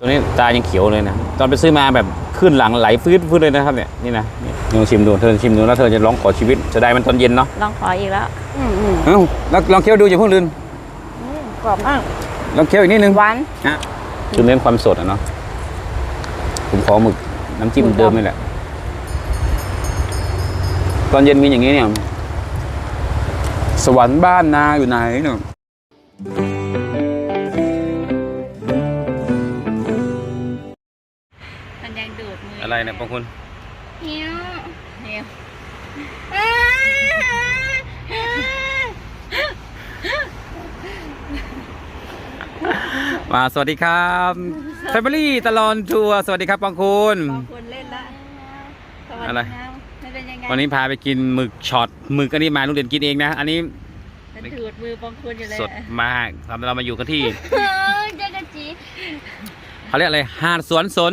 ตัวนี้ตายังเขียวเลยนะตอนไปซื้อมาแบบขึ้นหลังไหลฟืดฟืดเลยนะครับเนี่ยนี่นะนี่ลองชิมดูเธอชิมดูแล้วเธอจะร้องขอชีวิตจะได้มันตอนเย็นเนาะลองขออีกแล้วอืมอืมเอ้าลองลองเคี้ยวดูอย่าเพิ่งลืมอืมกรอบมากลองเคี้ยวอีกนิดนึงหวานฮะคือเน้นความสดอะเนาะผมขอหมึกน้ำจิ้มหมึกดำเดิมนี่แหละ ตอนเย็นมีอย่างนี้เนี่ยสวรรค์บ้านนาอยู่ไหนเนี่ย อะไรเนี่ยพวกคุณหี้ยวหี้ยวมาสวัสดีครับแฟมิลี่ตลอนทัวร์สวัสดีครับปองคุณบางคนเล่นละสวัสดีอะไรวันนี้พาไปกินหมึกช็อตหมึกอันนี้มาลูกเรียนกินเองนะ อันนี้มันดูดมือบางคนอยู่เลยสดมากทำเรามาอยู่กันที่เขาเรียกอะไรหาดสวนสน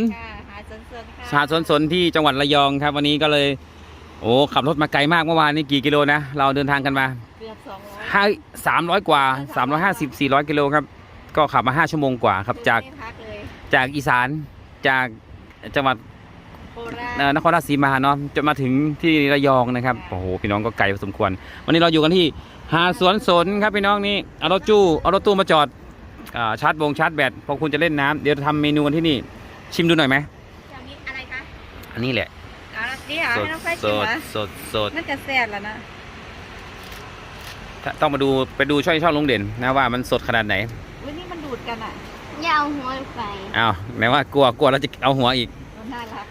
หาสวนสวนค่ะหาดสวนสนที่จังหวัดระยองครับ วันนี้ก็เลยโอ้ขับรถมาไกลมากเมื่อวานนี้กี่กิโลนะ เราเดินทางกันมาเกือบสองร้อยห้าสามร้อยกว่าสามร้อยห้าสิบสี่ร้อยกิโลครับ ก็ขับมาห้าชั่วโมงกว่าครับจากไม่พักเลยจากอีสานจากจังหวัดโคราชเอ่อนครราชสีมาเนาะจะมาถึงที่ระยองนะครับโอ้โหพี่น้องก็ไกลพอสมควร วันนี้เราอยู่กันที่หาดสวนสนครับพี่น้องนี่เอารถจู้เอารถตู้มาจอดอ่าชาร์จวงชาร์จแบตพอคุณจะเล่นน้ำเดี๋ยวทำเมนูกันที่นี่ชิมดูหน่อยไหม อย่างนี้อะไรคะ อันนี้แหละเอาละนี่เหรอสให้ดน้องไฟสชิมดเหรอสดสดน่าจะแซ่บแล้วนะถ้าต้องมาดูไปดูช่องช่องลุงเด่นนะว่ามันสดขนาดไหนอุ้ยนี่มันดูดกันอะอย่าเอาหัวไปอ้าวไหนว่ากลัวกลัวแล้วจะเอาหัวอีกมันน่ารัก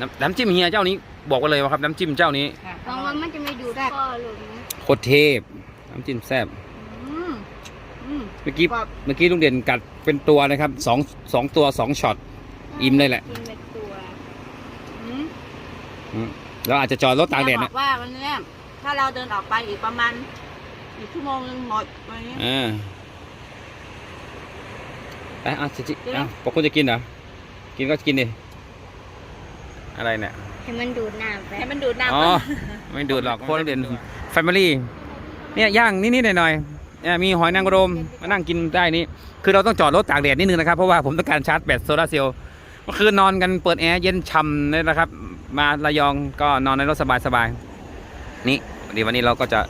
น้ำน้ำจิ้มเฮียเจ้านี้บอกกันเลยว่าครับน้ำจิ้มเจ้านี้ค่ะลองมันมันจะไม่ดูดคอหลุมโคตรเทพ น้ำจิ้มแซ่บอืมอืม เมื่อกี้กรอบ เมื่อกี้ลุงเด่นกัดเป็นตัวนะครับสองสองตัวสองช็อตอิ่มเลยแหละ กินเป็นตัวอืม อืมแล้วอาจจะจอดรถตากแดดจะบนะอกว่าวันเนี้ยถ้าเราเดินออกไปอีกประมาณอีกชั่วโมงนึงหมดวันนี้อ่าไปอะจิจิกินอะปกคุณจะกินเหรอ กินก็กินดิ อะไรเนี่ย ให้มันดูดน้ำไปให้มันดูดน้ำอ๋อ ก่อนไม่ดูดหรอกพวกนักเรียนแฟมิลี่ เนี่ยย่างนิดๆหน่อยๆเนี่ยมีหอยนางรมมานั่งกินได้นี่ คือเราต้องจอดรถตากแดดนิดนึงนะครับ เพราะว่าผมต้องการชาร์จแบตโซลาร์เซลล์เมื่อคืนนอนกันเปิดแอร์เย็นฉ่ำเลยนะครับ มาระยองก็นอนในรถสบายๆนี่เดี๋ยววันนี้เราก็จะ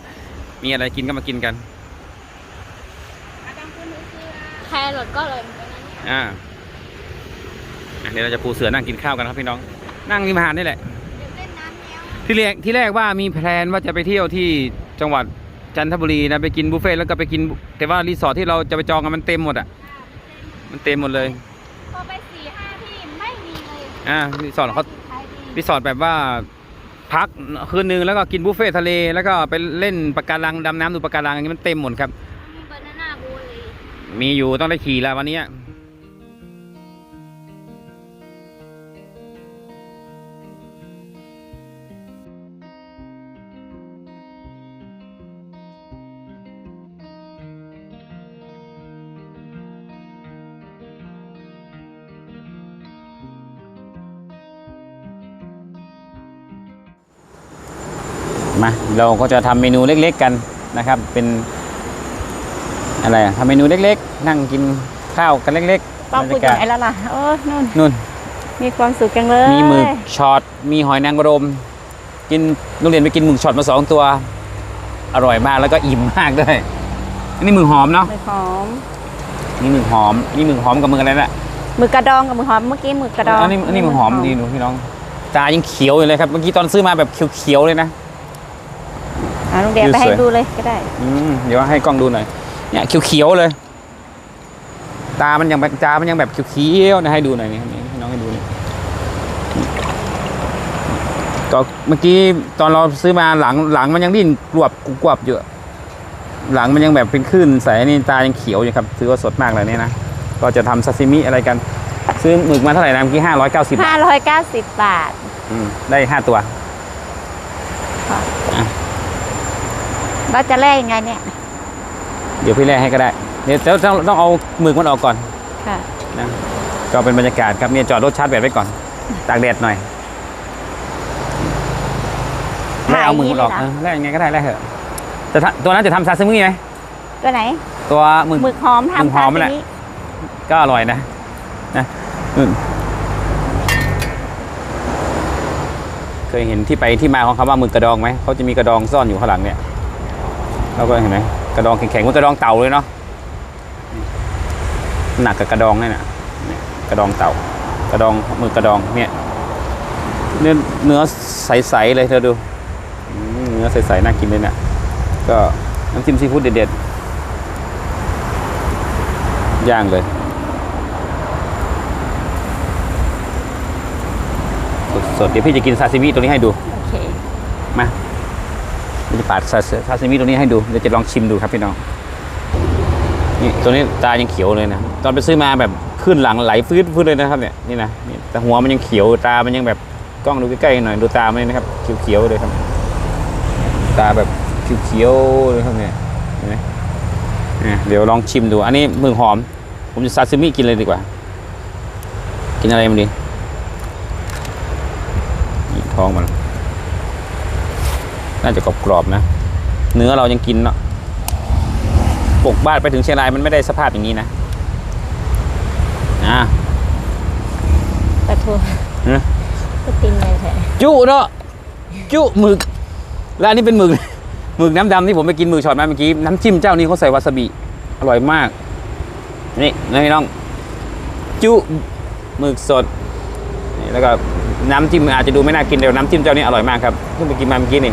มีอะไรกินก็มากินกันแครอทก็เลยเหมือนกันนะเนี่ยอ่าอะเดี๋ยวเราจะปูเสือนั่งกินข้าวกันครับพี่น้อง นั่งริมหาดนี่แหละเดี๋ยวเล่นน้ำแล้วที่แรกที่แรกว่ามีแพลนว่าจะไปเที่ยวที่จังหวัดจันทบุรีนะไปกินบุฟเฟ่ต์แล้วก็ไปกินบุแต่ว่ารีสอร์ทที่เราจะไปจองกันมันเต็มหมดอะ มันเต็มหมดเลยพอไปสี่ห้าที่ไม่มีเลยอ่ารีสอร์ทเขาขายดี รีสอร์ทแบบว่าพักคืนนึงแล้วก็กินบุฟเฟ่ต์ทะเล แล้วก็ไปเล่นปะการังดำน้ำดูปะการังอย่างนี้มันเต็มหมดครับ มีบานาน่าบูเลยมีอยู่ต้องได้ขี่แล้ววันนี้ มาเราก็จะทำเมนูเล็กๆกันนะครับ เป็นอะไรอะทำเมนูเล็กๆ นั่งกินข้าวกันเล็กๆต้องบรพูดรยากักาบศไอ้แล้วล่ะโอ้นู่นนู่น มีความสุขจังเลย มีหมึกช็อตมีหอยนางรมกินโรงเรียนไปกินหมึกช็อตมาสองตัว อร่อยมากแล้วก็อิ่มมากด้วยอันนี้หมึกหอมเนาะหมึกหอมนี่หมึกหอมนี่หมึกหอมกับหมึกอะไรน่ะหมึกกระดองกับหมึกหอมเมื่อกี้หมึกกระดองอันนี้อันนี้หมึกหอมดีดูพี่น้องตายังเขียวอยู่เลยครับเมื่อกี้ตอนซื้อมาแบบเขียวๆเลยนะ อ่าลุงเดียดูไปให้สวยดูเลยก็ได้อืมเดี๋ยวให้กล้องดูหน่อยเนี่ยเขียวๆเลย ตา มันยังแบบตา มันยังแบบเขียวๆนะให้ดูหน่อยนี่นี่ให้น้องให้ดูนี่ก็เมื่อกี้ตอนเราซื้อมาหลังหลังมันยังดิ้นกรวบกรวบอยู่หลังมันยังแบบเป็นคลื่นใสนี่ตายังเขียวอยู่ครับซื้อว่าสดมากเลยเนี่ยนะก็จะทำซาซิมิอะไรกัน ซื้อหมึกมาเท่าไหร่นะเมื่อกี้ห้าร้อยเก้าสิบห้าร้อยเก้าสิบบาทได้ห้าตัว เราจะแลกยังไงเนี่ย เดี๋ยวพี่แร่ให้ก็ได้เดี๋ยวต้องต้องต้องเอาหมึกมันออกก่อนค่ะ นะก็เป็นบรรยากาศครับเนี่ยจอดรถชาร์จแบตไว้ก่อนตากแดดหน่อยแล่เอามือมันออกถ่ายเออย่างนี้เลยเหรออแล่ยังไงก็ได้แล่เถอะแต่ถ้าตัวนั้นจะทำซาซิมิไหมตัวไหนตัวหมึก หมึกหอมหมึกทำหอมแหละซาซิมิก็อร่อยนะนะอืมเคยเห็นที่ไปที่มาของคำว่าหมึกกระดองไหมเขาจะมีกระดองซ่อนอยู่ข้างหลังเนี่ย เราก็เห็นไหมกระดองแข็งๆเหมือนกระดองเต่าเลยเนาะหนักกับกระดองนี่นะเนี่ยกระดองเต่ากระดองมึกกระดองเนี่ยเนื้อเนื้อใสๆเลยเธอดูเนื้อใสๆน่ากินเลยเนี่ยก็น้ำจิ้มซีฟู้ดเด็ดๆย่างเลยสดๆเดี๋ยวพี่จะกินซาซิมิตัวนี้ให้ดู จะปาดซาซาซิมิตัวนี้ให้ดูเดี๋ยวจะลองชิมดูครับพี่น้องนี่ตัวนี้ตายังเขียวเลยนะตอนไปซื้อมาแบบขึ้นหลังไหลฟื้นฟื้นเลยนะครับเนี่ยนี่นะแต่หัวมันยังเขียวตามันยังแบบกล้องดูใกล้ๆหน่อยดูตามันนะครับเขียวๆเลยครับ ตาแบบเขียวๆเลยครับเนี่ยเห็นไหมเดี๋ยวลองชิมดู อันนี้มึกหอม ผมจะซาซิมิกินเลยดีกว่า กินอะไรมันดีท้องมัน น่าจะกรอบๆนะ เนื้อเรายังกินเนาะปกบ้านไปถึงเชียงรายมันไม่ได้สภาพอย่างนี้นะอะปลาทูเนอะก็ตินเลยแท้จุเนาะจุหมึกแล้วอันนี้เป็นหมึกหมึกน้ำดำที่ผมไปกินหมึกช็อตมาเมื่อกี้น้ำจิ้มเจ้านี้เขาใส่วาซาบิอร่อยมาก นี่นะพี่น้อง จุหมึกสดนี่แล้วก็น้ำจิ้มอาจจะดูไม่น่ากินแต่น้ำจิ้มเจ้านี้อร่อยมากครับเพิ่งไปกินมาเมื่อกี้นี่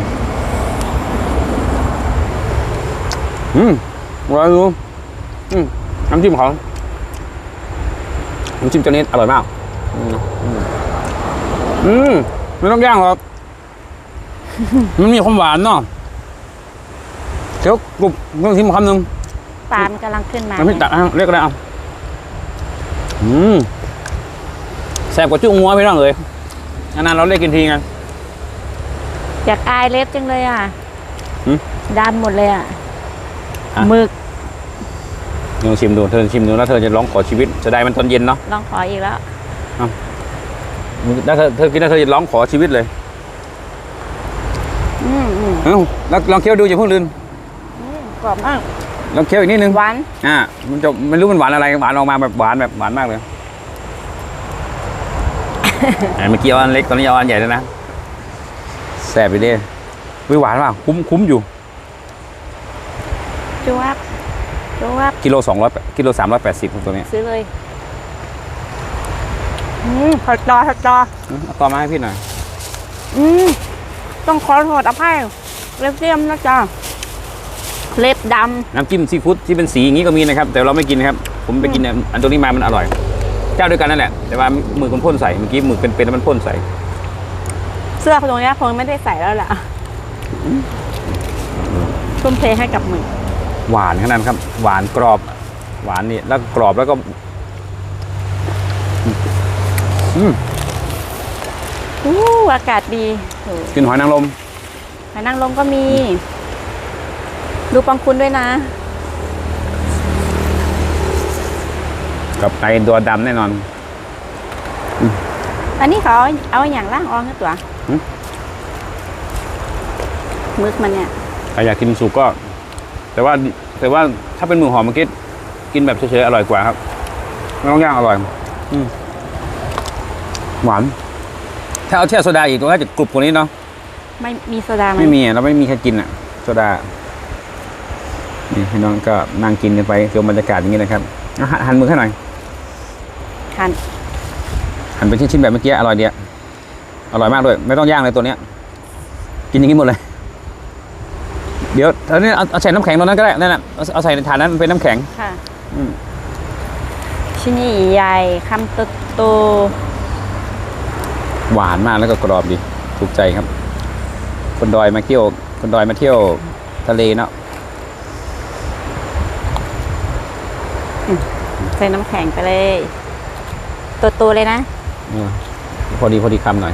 อืมอร่อยดูอืมน้ำจิ้มเขาน้ำจิ้มเจ้านี้อร่อยมากอืมอืมอืมไม่ต้องย่างหรอกมันมีความหวานเนาะเดี๋ยวกรุบต้องชิมคำหนึ่งปลามันกำลังขึ้นมาน้ำพริกตักอะเรียกอะไรอะอืมแซ่บกว่าจุ้งงัวพี่น้องเลยนานๆเราเรียกกินทีไงอยากอายเล็บจังเลยอะหืมดำหมดเลยอะ อะ หมึกลองชิมดูเธอชิมดูแล้วเธอจะร้องขอชีวิตจะได้มันตอนเย็นเนาะลองขออีกแล้ว แล้วเธอเธอกินแล้วเธอจะร้องขอชีวิตเลยอืมอืมเอ้าแล้วลองเคี้ยวดูอย่าเพิ่งลืมอืมกรอบมากลองเคี้ยวอีกนิดนึงหวานอ่ามันจะไม่รู้มันหวานอะไรหวานออกมาแบบหวานแบบหวานมากเลย อะเมื่อกี้เอาอันเล็กตอนนี้เอาอันใหญ่แล้วนะแซ่บไปดิวิหวานเปล่าคุ้มคุ้มอยู่ จวบจวบกิโลสองร้อยกิโลสามร้อยแปดสิบตัวเนี้ยซื้อเลยอืมผัดจอผัดจออืมเอาต่อมาให้พี่หน่อย อืมต้องขอโทษอภัยเล็บเสียมนะจ๊ะเล็บดน้ำจิ้มซีฟู้ดที่เป็นสีอย่างนี้ก็มีนะครับ แต่เราไม่กินนะครับ ผมไปกินเนี่ยอันตัวนี้มามันอร่อย เจ้าด้วยกันนั่นแหละ แต่ว่าหมึกมันพ่นใส่เมื่อกี้หมึกเป็นๆแล้วมันพ่นใส่ำเสื้อตรงเนี้ยคงไม่ได้ใส่แล้วแหละทุ่มเทให้กับหมึก หวานขนาดนั้นครับ หวานกรอบ หวานนี่แล้วกรอบแล้วก็ อืมอู้อากาศดีโอ้กินหอยนางรมหอยนางรมก็มี ดูปังคุณด้วยนะ กับไก่ตัวดำแน่นอน อันนี้เขาเอาอย่างล่างอองนะตัวหืมหมึกมันเนี่ย ใครอยากกินสุกก็ แต่ว่าแต่ว่าถ้าเป็นหมูหอมเมื่อกี้กินแบบเฉยๆอร่อยกว่าครับไม่ต้องย่างอร่อยอืมหวาน ถ้าเอาแช่โซดาอีกก็น่าจะกรุบกว่านี้เนาะไม่มีโซดาไหมไม่มีอะเราไม่มีใครกินอะโซดานี่พี่น้องก็นั่งกินกันไปชมบรรยากาศอย่างนี้นะครับอะหันหันมือให้หน่อยหั่นหันเป็นชิ้นๆแบบเมื่อกี้อร่อยเดียอร่อยมากด้วย ไม่ต้องย่างเลยตัวเนี้ย กินอย่างนี้หมดเลย เดี๋ยวเอาเนี่ยเอาเอาใส่น้ำแข็งตรงนั้นก็ได้นั่นแหละเอาเอาใส่ในถาดนั้นมันเป็นน้ำแข็งค่ะ อืมชิ้นใหญ่ๆคำโตโตหวานมากแล้วก็กรอบดี ถูกใจครับ คนดอยมาเที่ยว คนดอยมาเที่ยวทะเลเนาะๆใส่น้ำแข็งไปเลยโตๆเลยนะ อืมพอดีพอดีคำหน่อย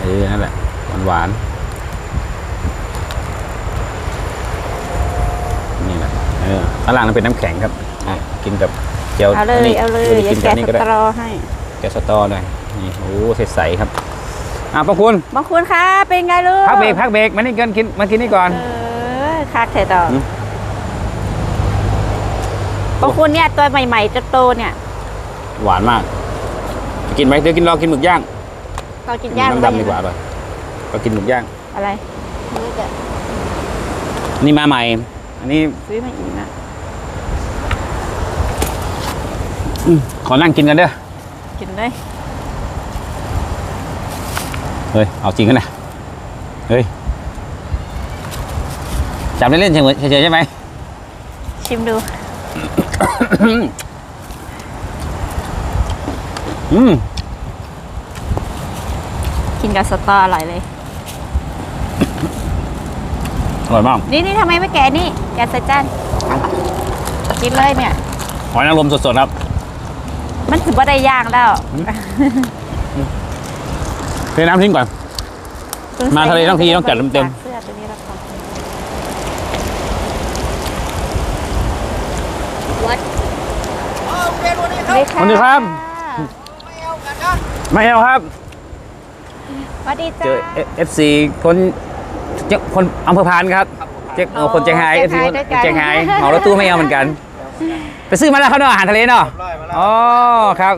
เออนั่นแหละหวานหวานๆนี่แหละ เออ ข้างล่างนั้นเป็นน้ำแข็งครับอะกินกับเจียวเอาเลยนนี้เอาเลยหรือย่ากินกับแกะอันสนี่ก็ได้ตรอให้ แกะสตอหน่อยนี่โอ้ใสๆครับอะพระคุณบางคุณคะเป็นไงลูกพักเบรกพักเบรกมานี่กันกินมากินนี่ก่อน เออคักเถอะต่ออม บางคนเนี่ยตัวใหม่ ๆ จะโตเนี่ยหวานมาก กินไหมเดี๋ยวกินรอกินหมึกย่างเรากินย่างน้ำดำดีกว่าอร่อยก็กินหมึกย่าง อะไรนี่มาใหม่ อันนี้ซื้อมาอีกนะ อืมขอนั่งกินกันเด้อ กินเลยเฮ้ย เอาจริงกันนะ เฮ้ย จับเล่นๆเฉยๆเฉยๆใช่ไหม ชิมดู อืม กินกับสตออร่อยเลย อร่อยมาก นี่นี่ทำไมไม่แกะนี่แกะใส่จานกินเลยเนี่ย หอยนางรมสดๆครับ มันถือว่าได้ย่างแล้วเทน้ำทิ้งก่อน มาทะเลทั้งทีต้องจัดเต็มๆเสื้อตัวนี้แล้วพอโอเควันนี้สวัสดีค่ะสวัสดีครับ ไม่เอากันนะไม่เอาครับสวัสดีจ้าเจอเอฟซีคนเจ้าคนอำเภอพานครับเจ๊เออคนเจียงไฮ้เอฟซีคนเจียงไฮ้เหมารถตู้ไม่เอาเหมือนกัน ไปซื้อมาแล้วครับเนาะอาหารทะเลเนาะอ๋อครับ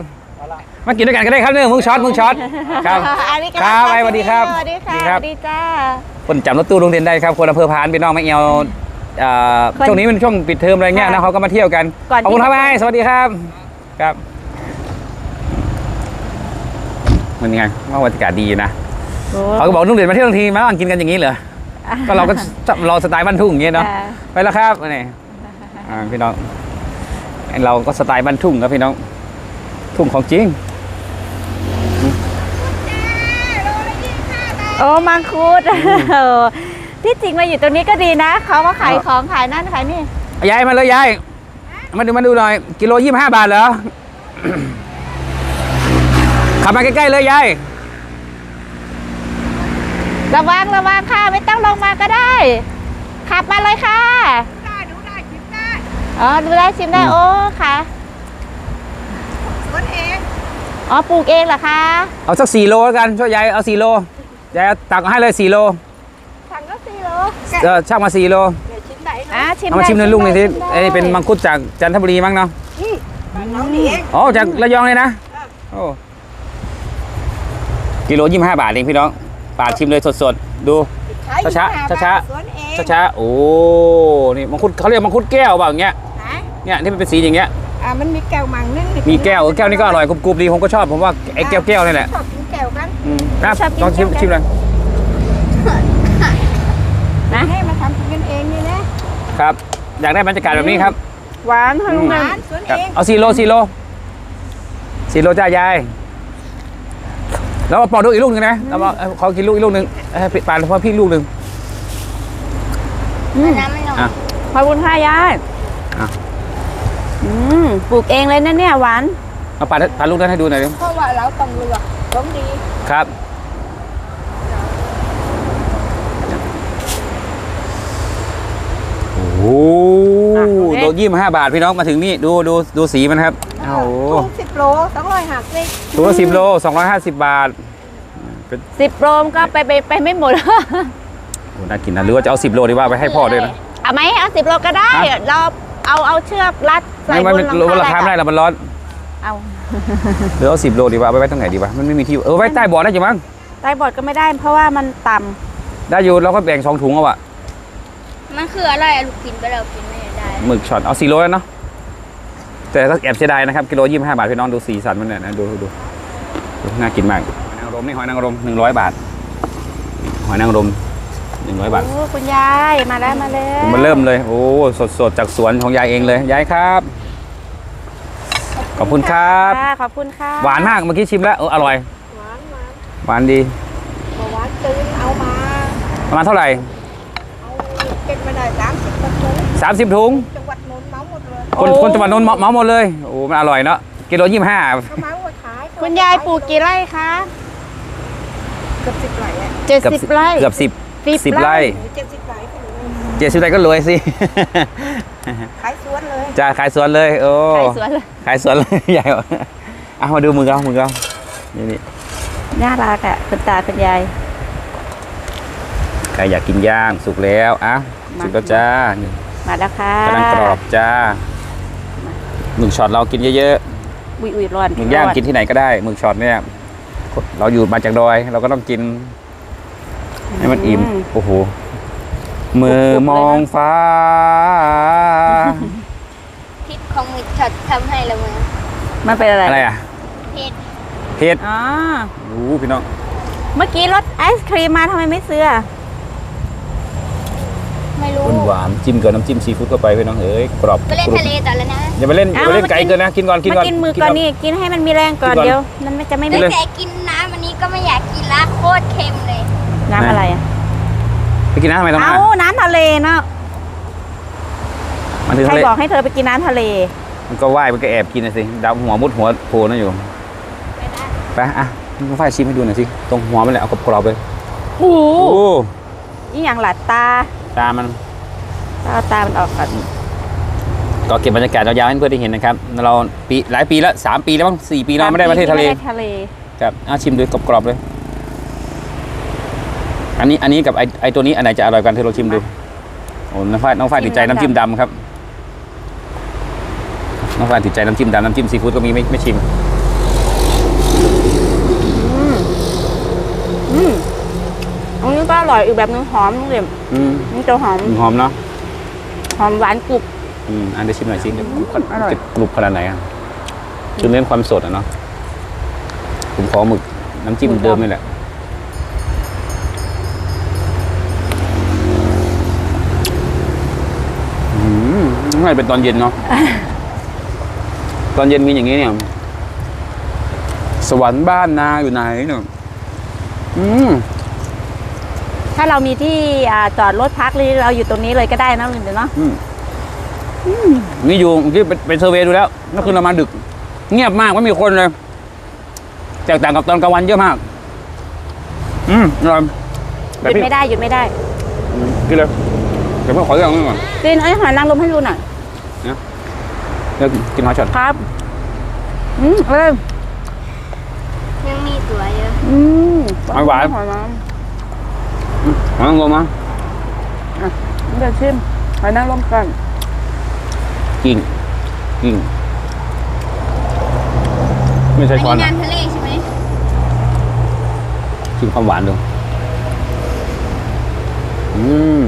มากินด้วยกันก็ได้ครับเนี่ยมึงช็อตมึงช็อตครับอันนี้ก็ครับไปสวัสดีครับสวัสดีค่ะสวัสดีสครับวัสดีจ้าคนจำรถตู้โรงเรียนได้ครับคนอำเภอพานเป็นน้องไม่เอวเอ่อคนช่วงนี้เป็นช่วงปิดเทอมอะไรเงี้ยนะค่ะเขาก็มาเที่ยวกันก่อนที่ขอบคุณครับไอ้สวัสดีครับครับ มันยังไงว่าบรรยากาศดีนะโอ้เขาก็บอกนุ่งเด่นมาเที่ยวทั้งทีมาลองกินกันอย่างนี้เหรอก็เราก็เราสไตล์บ้านทุ่งอย่างเงี้ยเนาะอ่าไปแล้วครับนี่อ่าพี่น้องไอ้ เราก็สไตล์บ้านทุ่งครับพี่น้อง ทุ่งของจริง โอ้มังคุดเออที่จริงมาอยู่ตรงนี้ก็ดีนะ เขามาขายของขายนั่นขายนี่ยายมาเลยยาย มาดูมาดูหน่อย กิโลยี่สิบห้าบาทเหรอ ขับมาใกล้ๆเลยยาย ระวังระวังค่ะ ไม่ต้องลงมาก็ได้ ขับมาเลยค่ะ ได้ดูได้คิดได้ อ๋อดูได้ชิมได้อืมโอ้ค่ะสวนเองอ๋อปลูกเองเหรอคะเอาสักสี่โลแล้วกันช่วยยายเอาสี่โลยายเอาตักให้เลยสี่โลสั่งก็สี่โลเออช่างมาสี่โลเดี๋ยวชิ้นไหนอะชิมเอามาชิมหน่อยลูกหนึ่งทีได้ไอ้นี่เป็นมังคุดจากจันทบุรีมั้งเนาะน้องนี่เองอ๋อจากระยองเลยนะโอ้กิโลยี่สิบห้าบาทเองพี่น้องปาดชิมเลยสดๆดู ช้าๆช้าๆสวนเองช้าๆโอ้นี่มังคุดเขาเรียกมังคุดแก้วเปล่าอย่างเงี้ยไหน เนี่ยที่มันเป็นสีอย่างเงี้ยอ่ามันมีแก้วมังนึงมีแก้วเออแก้วนี่ก็อร่อยกรุบๆดีผมก็ชอบผมว่าไอ้แก้วแก้วๆนี่แหละชอบกินแก้วกัน อืมนะลองชิมชิมเลยนะให้มาทำกินกันเองนี่นะครับ อยากได้บรรยากาศแบบนี้ครับ หวานค่ะลุงหนะวานสวนครับเองเอาสี่โลสี่โลสี่โลจ้ายาย แล้วเอาปอกดูอีกลูกหนึงนะเอามาเอาขอกินลูกอีกลูกหนึงให้ปิดปานเพราะพี่ลูกหนึงน้ำไม่ลงอะ ขอบคุณค่ะยายอะ อืมปลูกเองเลยนะเนี่ยหวานเอาปาดปาดลูกนั้นให้ดูหน่อยดิเพราะว่าเราต้องเลือกต้องดีครับ โอ้โหอะโอเคโลยี่สิบห้าบาทพี่น้องมาถึงนี่ดูดูดูสีมันครับโอ้โหทุกสิบโลสองร้อยห้าสิบตัวละสิบโลสองร้อยห้าสิบบาทสิบโรมก็ไปไปไปไม่หมด โอ้น่ากินนะหรือว่าจะเอาสิบโลดีว่าไปให้พ่อด้วยนะเอาไหมเอาสิบโลก็ได้ฮะเรา เอาเอาเชือกรัดใส่ไม่บไม่นไม่รู้ว่าราคาไม่ได้หรอกมันร้อนเอาหรือเอาสิบโลดีว่าเอาไปไว้ตรงไหนดีวะมันไม่มีที่อยู่เออไว้ใต้เบาะได้อยู่มั้งใต้บอดก็ไม่ได้ เพราะว่ามันต่ำได้อยู่เราก็แบ่งสองถุงเอาอะมันคืออะไรอะลูกกินไปแล้วกินไม่ได้ หมึกช็อตเอาสี่โลแล้วเนาะแต่ก็แอบเสียดายนะครับกิโลยี่สิบห้าบาทพี่น้องดูสีสันมันเนี่ยนะดูดูดูน่ากินมากหอยนางรมนี่หอยนางรมหนึ่งร้อยบาทหอยนางรม หนึ่งร้อยบาท โอ้คุณยายมาแล้วมาแล้วมันเริ่มเลย โอ้สดสดๆจากสวนของยายเองเลย ยายครับ ขอบคุณครับค่ะขอบคุณค่ะหวานมากเมื่อกี้ชิมแล้วเอออร่อย หวานหวานหวานดีหวานตื่นเอามาประมาณเท่าไหร่เอาเก็บมาได้สามสิบกว่าถุงสามสิบถุงจังหวัดนนท์เมาหมดเลยคนคนจังหวัดนนท์เหมาเหมาหมดเลยโอ้มันอร่อยเนาะกิโลยี่สิบห้าเขาเมาหมดขายคุณยายปลูกกี่ไร่คะเกือบสิบไร่อะเจ็ดสิบไร่เกือบสิบ สิบสิบไร่เจ็ดสิบไร่ก็เลยเจ็ดสิบไร่ก็รวยสิ ขายสวนเลยจะขายสวนเลย โอ้ขายสวนเลยขายสวนเลยใหญ่กว่าเอามาดูมือเขามือเขานี่นี่น่ารักอะคุณตาคุณยายใครอยากกินย่างสุกแล้วอะมาสุกแล้วจ้านี่มาแล้วค่ะกำลังกรอบจ้ามาหมึกช็อตเรากินเยอะอุ้ยอุ้ยร้อนๆหมึกย่างร้อกินที่ไหนก็ได้หมึกช็อตเนี่ย เราอยู่มาจากดอย เราก็ต้องกิน ให้มันอิ่ม โอ้โห มือมองฟ้า พิษของมิดช็อตทำให้ละมือมันเป็นอะไร อะไรอะเผ็ดเผ็ดอ๋อโอ้โหพี่น้อง เมื่อกี้รถไอศครีมมาทำไมไม่ซื้ออะไม่รู้หวานๆจิ้มกับน้ำจิ้มซีฟู้ดเข้าไปพี่น้องเอ้ยกรอบไปเล่นทะเลต่อแล้วนะอย่าไปเล่นอย่าไปเล่นไกลเกินนะกินก่อนกินมาก่อนกินมือก่อนนี่กินให้มันมีแรงก่อนกินก่อนเดี๋ยว มันไม่จะไม่กิมีนเลยตั้งแต่กินน้ำอันนี้ก็ไม่อยากกินละโคตรเค็มเลย น้ำอะไรอะไปกินน้ำทำไมต้องเอามาน้ำทะเลเนาะมันถึงใครทะเลบอกให้เธอไปกินน้ำทะเล มันก็ว่ายมันก็แอบกินนะสิดำหัวมุดหัวโผล่นั่นอยู่ไปนะไปอะน้องฝ้ายชิมให้ดูหน่อยสิ ตรงหัวมันแหละเอากรอบๆเลยโอ้โหโอ้นี่อย่างหลัดตา ตามันเอาตามันออกก่อนก็เก็บบรรยากาศยาวๆให้เพื่อนได้เห็นนะครับ เราปีหลายปีแล้วสามปีแล้วมั้งสี่ปีเราไม่ได้ประเทศทะเลไม่ได้ทะเลครับอะชิมดูกรอบๆเลย อันนี้อันนี้กับไอไอตัวนี้อันไหนจะอร่อยกันเธอลองชิมดูโอ้น้องฝ้ายน้องฝ้ายติดใจน้ำจิ้มดำครับน้องฝ้ายติดใจน้ำจิ้มดำน้ำจิ้มซีฟู้ดก็มีไม่ไม่ชิมอืมอันนี้ก็อร่อยอีกแบบนึงหอมเลยอืมนี่จะหอมหอมเนาะหอมหวานกรุบอืมอันเดี๋ยวชิมหน่อยสิจะกรุบขนาดอร่อยจะกรุบขนาดไหนอะคือเน้นความสดอะเนาะผมขอหมึกน้ำจิ้มเดิมนี่แหละ มไม่เป็นตอนเย็นเนาะ ตอนเย็นมีอย่างนี้เนี่ย สวรรค์บ้านนาอยู่ไหนเนี่ยอืมถ้าเรามีที่อ่าจอดรถพักหรือเราอยู่ตรงนี้เลยก็ได้นะลุงเดี๋ยวเนาะอืมนี่อยู่เมื่อกี้ไปไปเซอร์เวย์ดูแล้วเมื่อคืนเรามาดึก เงียบมากไม่มีคนเลยแตกต่างกับตอนกลางวันเยอะมาก อืมอร่อยหแต่ยุดพี่ไม่ได้หยุดไม่ได้อืมกินเลยเดี๋ยวพ่อขอเรื่องนึงก่อนกินไอ้หอยนางรมให้ดูหน่อย เดี๋ยวกินหอยช็อตครับ อืมเออยังมีตัวเยอะอืมหอยหวานหอยนางรมหอยนางรมนะเดี๋ยวชิมหอยนางรมก่อนกิ่งกิ่งไม่ใช่อันช้อนนี้อะน้ำทะเลใช่ไหมชิมความหวานดูอืม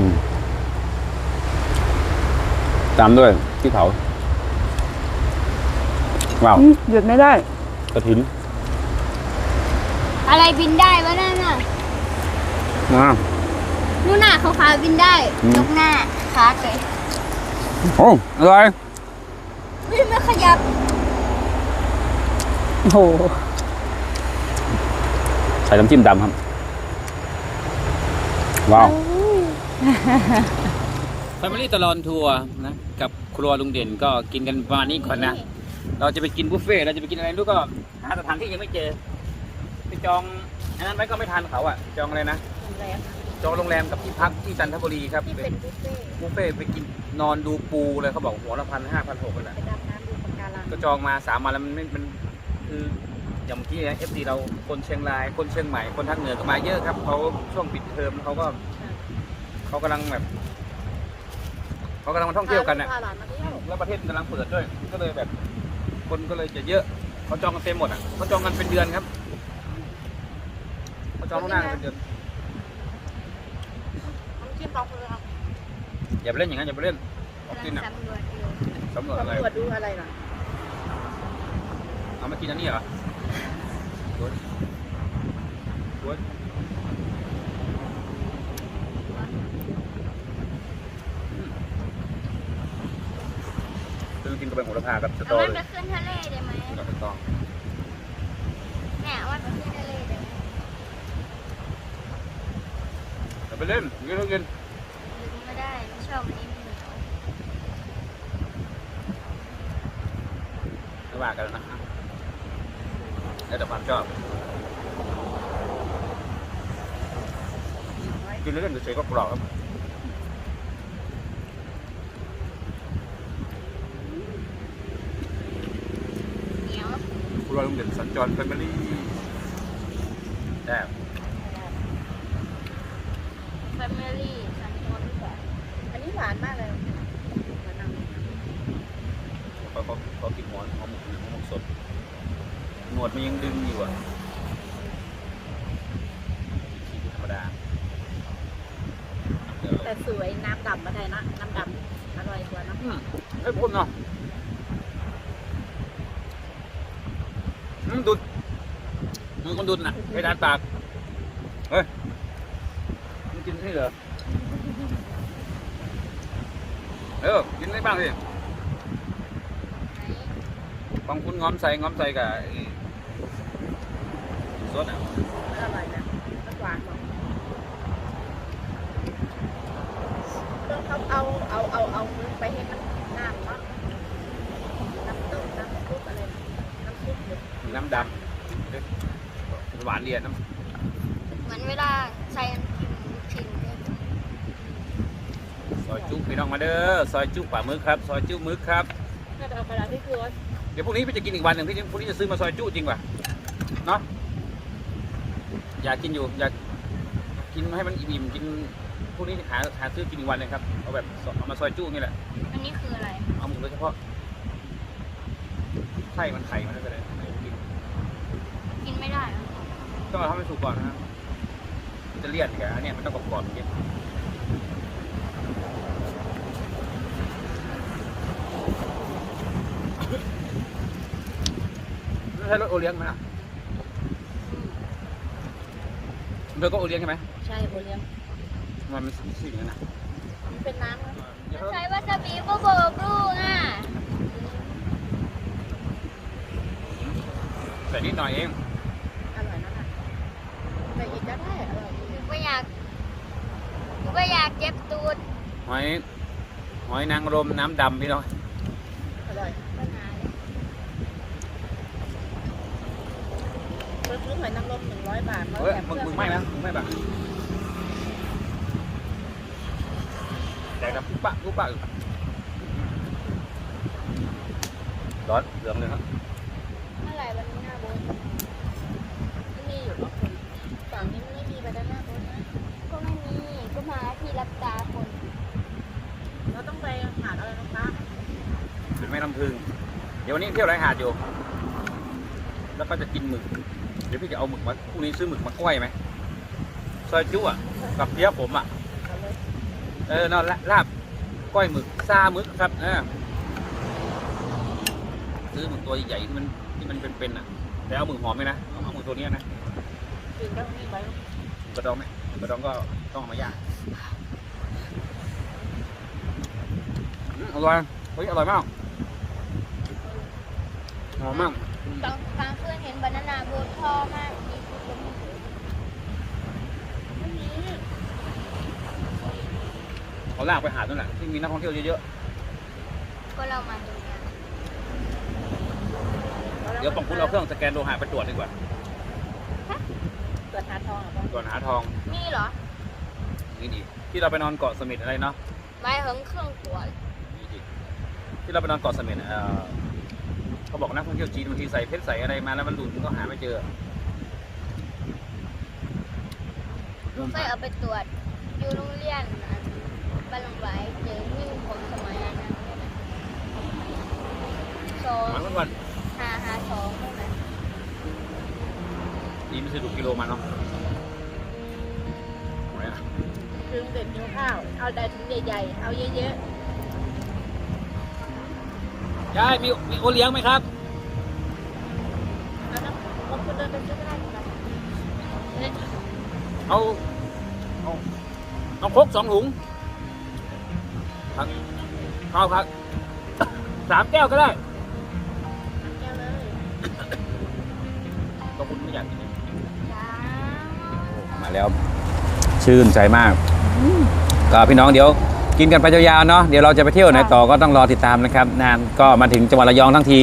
ตามด้วยพริกเผา ว้าวอืมหยุดไม่ได้ กระถินอะไรบินได้วะนั่นน่ะมานู่นน่ะขาวๆบินได้อืมยกหน้าค้างเลยโอ้อร่อยวิ่งไม่ขยับโอ้โหใส่น้ำจิ้มดำครับ ว้าว แฟมิลี่ตลอนทัวร์นะ กับครัวลุงเด่นก็กินกันประมาณนี้ก่อนนะ เราจะไปกินบุฟเฟ่ต์เราจะไปกินอะไรไม่รู้ก็หาสถานที่ยังไม่เจอไปจองอันนั้นไว้ก็ไม่ทันเขาอะจองอะไรนะจองโรงแรมกับที่พักที่จันทบุรีครับที่เป็เป็นนบุฟเฟ่ต์บุฟเฟ่ต์ไปกินนอนดูปูเลยเขาบอกหัวละพันห้าพันหกเลยแหละไปดำน้ำดูปะการังก็จองมาสามวันแล้วมันไม่มันคืออย่างเมื่อกี้เอฟซีเราคนเชียงราย คนเชียงใหม่คนทางเหนือก็มาเยอะครับเขาช่วงปิดเทอมเขาก็เขากำลังแบบเขากำลังมาท่องเที่ยวกันน่ะแล้วประเทศกำลังเปิดด้วยก็เลยแบบ คนก็เลยจะเยอะเขาจองกันเต็มหมดอะเขาจองกันเป็นเดือนครับเขาจองล่วงหน้ากันเป็นเดือนชิมลองเลยครับอย่าไปเล่นอย่างนั้นอย่าไปเล่นออกกินอะสำรวจอยู่สำรวจอะไรตรวจดูอะไรหน่อยเอามากินอันนี้เหรอสวยสวยคือกินกับใบโหระ พากับสตอเอาอมันเลไปยขึ้นทะเลได้ไหมกับสตอเนี่เอามันไปขึ้นทะเลได้ไหมอาไปเล่นกินต้องกินดึงไม่ได้ไม่ชอบอันนี้มันเหนียวไม่ว่ากันนะแล้วแต่ความชอบกินเล่นๆเฉยๆก็กรอบครับ เหนียว ครัวลุงเด่นสัญจรแฟมิลี่แซ่บ แฟมิลี่สันนหรือเปล่า อันนี้หวานมากเลย ขอขอขอกิน วดมันยังดึงอยู่อะธรรมดาเดี๋ยว แต่สวยน้ำดำมาได้นะน้ำดำอร่อยกว่านะ อืมให้พูดเนาะอืมดุด มือคนดุดน่ะไปด้านปาก เฮ้ยมึงกินนี่เหรอเออกินได้บ้างสิของคุณง้อมใส่ง้อมใส่กับไอ้ซดอะอร่อยนะมันหวานกว่าต้องเขาเอาเอาเอาเอามือไปให้มันน้ำเนาะน้ำต้มน้ำซุปอะไรนะน้ำซุปเนี่ยมีน้ำดำเอ๊ะ หวานเดียดน้เหมือนเวลาใส่น้ำจิ้มลูกชิ้นเนี่ยำซอยจุ๊พี่น้องมาเด้อซอยจุ๊ป่ามึกครับ ซอยจุ๊มึกครับถ้าเอากระดาษที่คือว่าเดี๋ยวพรุ่งนี้พี่จะกินอีกวันหนึ่งพี่จะพรุ่งนี้จะซื้อมาซอยจุ๊จริงป่ะเนาะอยากกินอยู่อยากกินให้มันอิ่มๆกินพรุ่งนี้หาหาซื้อกินอีกวันหนึงครับเอาแบบเอามาซอยจุ๊นี่แหละอันนี้คืออะไรเอาหมูโดยเฉพาะไส้มันไข่มันไม่เป็นไรไม่กินกินไม่ได้เหรอ ต้องเอาให้มันสุกก่อนนะครับจะเลี่ยนแกอันเนี้ยมันต้องกรอบๆอย่างเงี้ยไม่ใช่รถโอเลี้ยงไหมนะเธอก็โอเลี้ยงใช่ไหมใช่โอเลี้ยงมันเป็นสีอย่างนั้นนะมันเป็นน้ำนะใช้วาซาบิก็บอกลูกอะ แต่นิดหน่อยเอง อร่อยนะน่ะแต่อีกก็ได้อร่อย หนูก็อยากหนูก็อยากเจ็บตูด หอยหอยนางรมน้ำดำพี่น้องอร่อยปัญหาเลยซื้อซื้อหอยนางรมหนึ่งร้อยบาทเฮ้ยมึงมึงไม่นะมึงไม่แบบแต่กับปุ๊บปะปุ๊บปะอยู่ร้อนเหลืองเลยครับ เมื่อไหร่วันนี้หน้าโบน ที่นี่อยู่ก็คนฝั่งนี้ไม่มีไปด้านหน้าคนนะ ก็ไม่มีก็มาที่รับตาคน เราต้องไปหาดอะไรนะคะ เป็น แม่น้ำพึง เดี๋ยววันนี้เที่ยวไรหาดอยู่ แล้วก็จะกินหมึก เดี๋ยวพี่จะเอาหมึกมาพรุ่งนี้ซื้อหมึกมาก้อยไหมซอยจุ๊อะ กับเพี้ยผมอะ เอาเลยเอนอนลาบก้อยหมึกซาหมึกครับเออซื้อหมึกตัวใหญ่ที่มันที่มันเป็นๆอะ แต่เอาหมึกหอมไหมนะ เอาหมึกตัวเนี้ยนะกระดองไหมกระดองก็ต้องเอามาย่างอืมอร่อยเฮ้ยอร่อยมาก หอมมากตอนกลางคืนเห็นบานานาโบนชอบมากมีคุณคนนี้ไม่มีเขาลากไปหาดนั่นแหละที่มีนักท่องเที่ยวเยอะก็เรามาตรงนี้ๆเดี๋ยวปังคุณเอาเครื่องสแกนโลหะไปตรวจดีกว่าเกิดหาทองอะป่ะตรวจหาทอง นี่เหรอ นี่ดีที่เราไปนอนเกาะเสม็ดอะไรเนาะไม่ถึงเครื่องตรวจนี่ดีที่เราไปนอนเกาะเสม็ดเออ เขาบอกนักท่องเที่ยวจีนบางทีใส่เพชรใส่อะไรมาแล้วมันหลุดมันก็หาไม่เจอเคยเอาไปตรวจอยู่โรงเรียนอันบ้านหลวงไว้เจอนิ้วผมสมัยนั้นนะสองหมายความว่าห้าห้าสองใช่ไหมดีไม่ใช่ดูกิโลมาเนาะไหนอะคือเด็ดนิ้วข้าว เอาแต่ถุงใหญ่ๆ เอาเยอะยายมีมีโอเลี้ยงไหมครับๆเอาน้ำบางคนเดินไปซื้อก็ได้นะเนี่ยเอาเอาเอาครกสองถุงครับเอาครับ สามแก้วก็ได้แก้วเลยก็คุณไม่อยากกินจ้ามาแล้ว ชื่นใจมาก ก็พี่น้องเดี๋ยว กินกันไปยาวๆเนาะเดี๋ยวเราจะไปเที่ยวไหนต่อก็ต้องรอติดตามนะครับนานก็มาถึงจังหวัดระยองทั้งที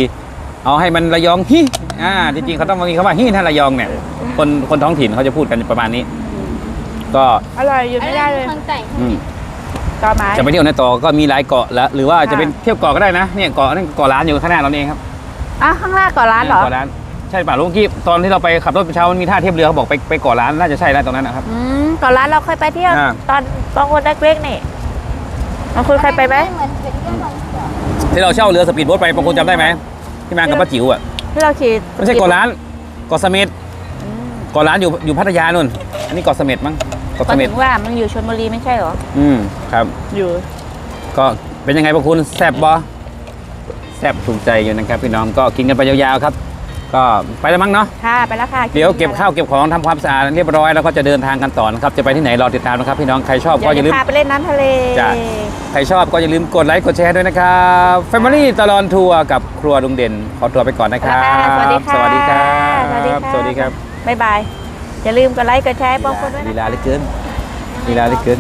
เอาให้มันระยองฮิอ่าจริงๆเขาต้องมีคำว่าฮิท่านระยองเนี่ยคนคนท้องถิ่นเขาจะพูดกันประมาณนี้ ก็อร่อยหยุดไม่ได้เลยข้างใต้อืมต่อไม้จะไปเที่ยวในต่อก็มีหลายเกาะแล้วหรือว่าจะเป็นค่ะเที่ยวเกาะก็ได้นะเนี่ยเกาะนั่นเกาะล้านอยู่ข้างหน้าเราเองครับอะข้างหน้าก่อนร้านเหรอเกาะล้านใช่ป่ะลุงกี้ตอนที่เราไปขับรถไปเช้ามันมีท่าเทียบเรือเขาบอกไปไปเกาะล้านน่าจะใช่แล้วตรงนั้นนะครับอืมก่อนร้านเราเคยไปเที่ยวอ่าตอนตอนคนเล็กๆนี่ บางคนเคยไปไหมเหมือนเป็นเรื่องของเสือที่เราเช่าเรือสปีดโบ๊ทไปบางคนจำได้ไหมที่มากับป้าจิ๋วอะที่เราขี่ไม่ใช่เกาะล้านเกาะเสม็ดอืมเกาะล้านอยู่อยู่พัทยานู่นอันนี้เกาะเสม็ดมั้งเกาะก็เสม็ถึดงว่ามันอยู่ชลบุรีไม่ใช่เหรอ อืมครับ อยู่ก็เป็นยังไงพวกคุณแซ่บบอแซ่บถูกใจอยู่นะครับพี่น้องก็กินกันไปยาวๆครับ ก็ไปแล้วมั้งเนาะค่ะไปแล้วค่ะเดี๋ยวเก็บข้าวเก็บของทำความสะอาดเรียบร้อยแล้วก็จะเดินทางกันต่อนะครับจะไปที่ไหนรอติดตามนะครับพี่น้องใครชอบเดี๋ก็ยวอย่าลืจะมพาไปเล่นน้ำทะเล จ้ะ ใครชอบก็อย่าลืมกดไลค์กดแชร์ด้วยนะครับ Family ตลอดทัวร์กับครัวลุงเด่น ขอตัวไปก่อนนะครับสวัสดีค่ะสวัสดีครับสวัสดีค่ะสวัสดีครับบ๊ายบาย อย่าลืมกดไลค์กดแชร์ให้ป้องคนด้วยนะ ลีลาเหลือเกินลีลาเหลือเกิน